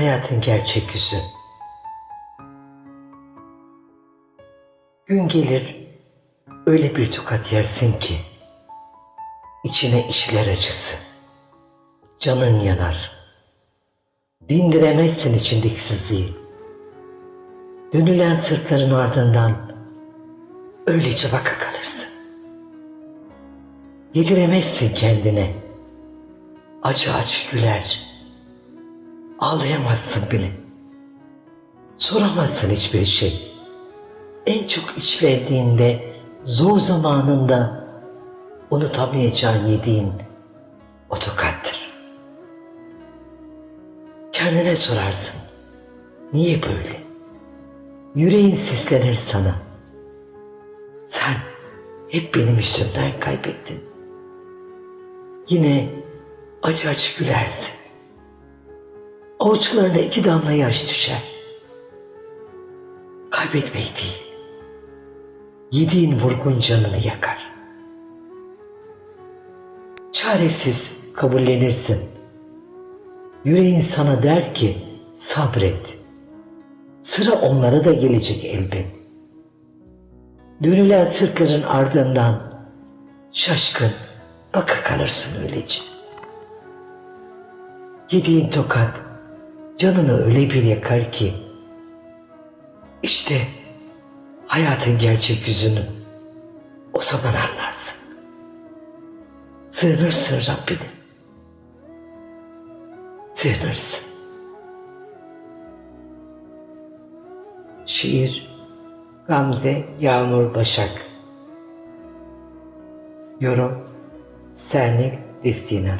Hayatın gerçek yüzü. Gün gelir öyle bir tokat yersin ki içine işler acısı. Canın yanar. Dindiremezsin içindeki sızıyı. Dönülen sırtların ardından öylece baka kalırsın. Yediremezsin kendine. Acı acı güler. Ağlayamazsın bile. Soramazsın hiçbir şey. En çok içlendiğinde, zor zamanında unutamayacağın yediğin o tokattır. Kendine sorarsın. Niye böyle? Yüreğin seslenir sana. Sen hep benim yüzümden kaybettin. Yine acı acı gülersin. Avuçlarına iki damla yaş düşer. Kaybetmek değil. Yediğin vurgun canını yakar. Çaresiz kabullenirsin. Yüreğin sana der ki sabret. Sıra onlara da gelecek elbet. Dönülen sırtların ardından şaşkın baka kalırsın öylece. Yediğin tokat canını öyle bir yakar ki işte hayatın gerçek yüzünü o zaman anlarsın. Sığınırsın Rabbine. Sığınırsın. Şiir Gamze Yağmur Başak Yorum Sernik Destina